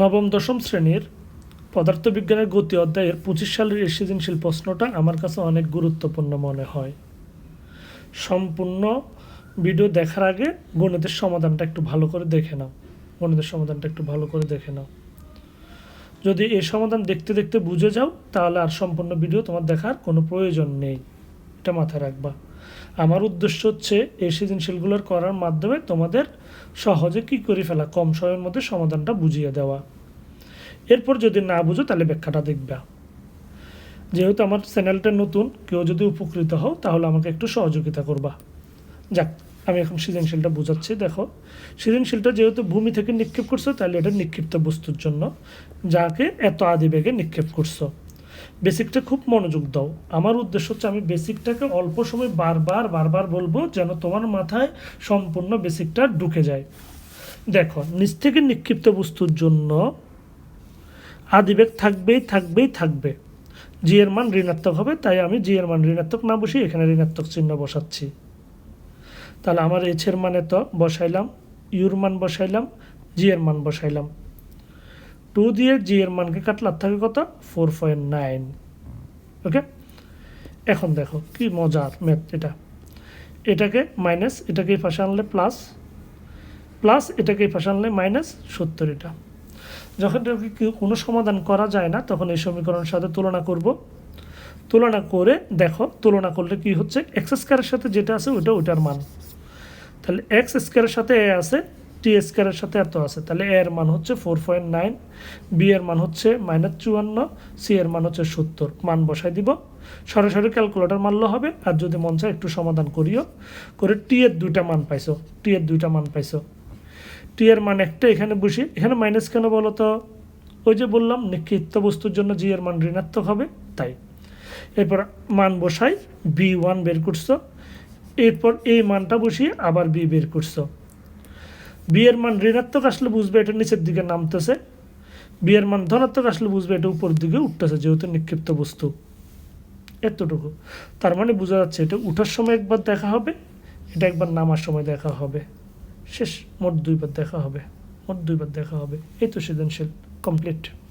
নবম, দশম শ্রেণির পদার্থবিজ্ঞানের গতি অধ্যায়ের পঁচিশ সালের সৃজনশীল প্রশ্নটা আমার কাছে অনেক গুরুত্বপূর্ণ মনে হয়। সম্পূর্ণ ভিডিও দেখার আগে গণিতের সমাধানটা একটু ভালো করে দেখে নাও। গণিতের সমাধানটা একটু ভালো করে দেখে নাও। যদি এই সমাধান দেখতে দেখতে বুঝে যাও, তাহলে আর সম্পূর্ণ ভিডিও তোমার দেখার কোনো প্রয়োজন নেই। এটা মাথায় রাখবা। আমার উদ্দেশ্য হচ্ছে এই সৃজনশীলগুলোর করার মাধ্যমে তোমাদের সহজে কি করে ফেলা, কম সময়ের মধ্যে সমাধানটা বুঝিয়ে দেওয়া। এরপর যদি না বুঝো, তাহলে ব্যাখ্যাটা দেখবা। যেহেতু আমার চ্যানেলটা নতুন, কেউ যদি উপকৃত হও, তাহলে আমাকে একটু সহযোগিতা করবা। যাক, আমি এখন সৃজনশীলটা বোঝাচ্ছি, দেখো। সৃজনশীলটা যেহেতু ভূমি থেকে নিক্ষেপ করছ, তাহলে এটা নিক্ষিপ্ত বস্তুর জন্য। যাকে এত আদিবেগে নিক্ষেপ করছ। বেসিকটা খুব মনোযোগ দাও। আমার উদ্দেশ্য হচ্ছে আমি বেসিকটাকে অল্প সময় বারবার বারবার বলব যেন তোমার মাথায় সম্পূর্ণ বেসিকটা ঢুকে যায়। দেখো, নিচ থেকে নিক্ষিপ্ত বস্তুর জন্য আদিবেগ থাকবেই থাকবেই, থাকবে। জি এর মান ঋণাত্মক হবে, তাই আমি জি এর মান ঋণাত্মক না বসিয়ে এখানে ঋণাত্মক চিহ্ন বসাচ্ছি। তাহলে আমার এর মানে তো বসাইলাম ইউর মান বসাইলাম জি এর মান বসাইলাম। টু দিয়ে জি এর মানকে কাটলে আর থাকে কত? Four point nine. ওকে? এখন দেখো, কি মজার ম্যাথ এটা। এটাকে মাইনাস এটাকে এই পাশে আনলে প্লাস প্লাস এটাকে এই পাশে আনলে মাইনাস সত্তর এটা। যখন এটাকে কোনো সমাধান করা যায় না, তখন এই সমীকরণের সাথে তুলনা করব। তুলনা করে দেখো, তুলনা করলে কি হচ্ছে? এক্স স্কোয়ারের সাথে যেটা আছে ওটা, ওটার মান। তাহলে এক্স স্কোয়ারের সাথে এ আছে টি স্কোয়ারের সাথে এত আছে। তাহলে এ এর মান হচ্ছে ফোর পয়েন্ট নাইন বি এর মান হচ্ছে মাইনাস চুয়ান্ন, সি এর মান হচ্ছে সত্তর। মান বসাই দিব। সরাসরি ক্যালকুলেটর মানলে হবে। আর যদি মন চায় একটু সমাধান করিও। করে টি এর দুইটা মান পাইছো। টি এর দুইটা মান পাইছো। টি এর মান একটা এখানে বসি। এখানে মাইনাস কেন বলো তো? ওই যে বললাম, নিক্ষিপ্ত বস্তুর জন্য জি এর মান ঋণাত্মক হবে। তাই। এরপর মান বসাই, বি ওয়ান বের করছ। এরপর এই মানটা বসিয়ে আবার বি বের করছ। বি এর মান ঋণাত্মক আসলে বুঝবে, এটা নিচের দিকে নামতেছে। বিয়ের মান ধনাত্মক আসলে বুঝবে, এটা উপর দিকে উঠতেছে, যেহেতু নিক্ষিপ্ত বস্তু। এতটুকু। তার মানে বোঝা যাচ্ছে, এটা উঠার সময় একবার দেখা হবে, এটা একবার নামার সময় দেখা হবে। শেষ, মোট দুইবার দেখা হবে, মোট দুইবার দেখা হবে। এই তো সৃজনশীল কমপ্লিট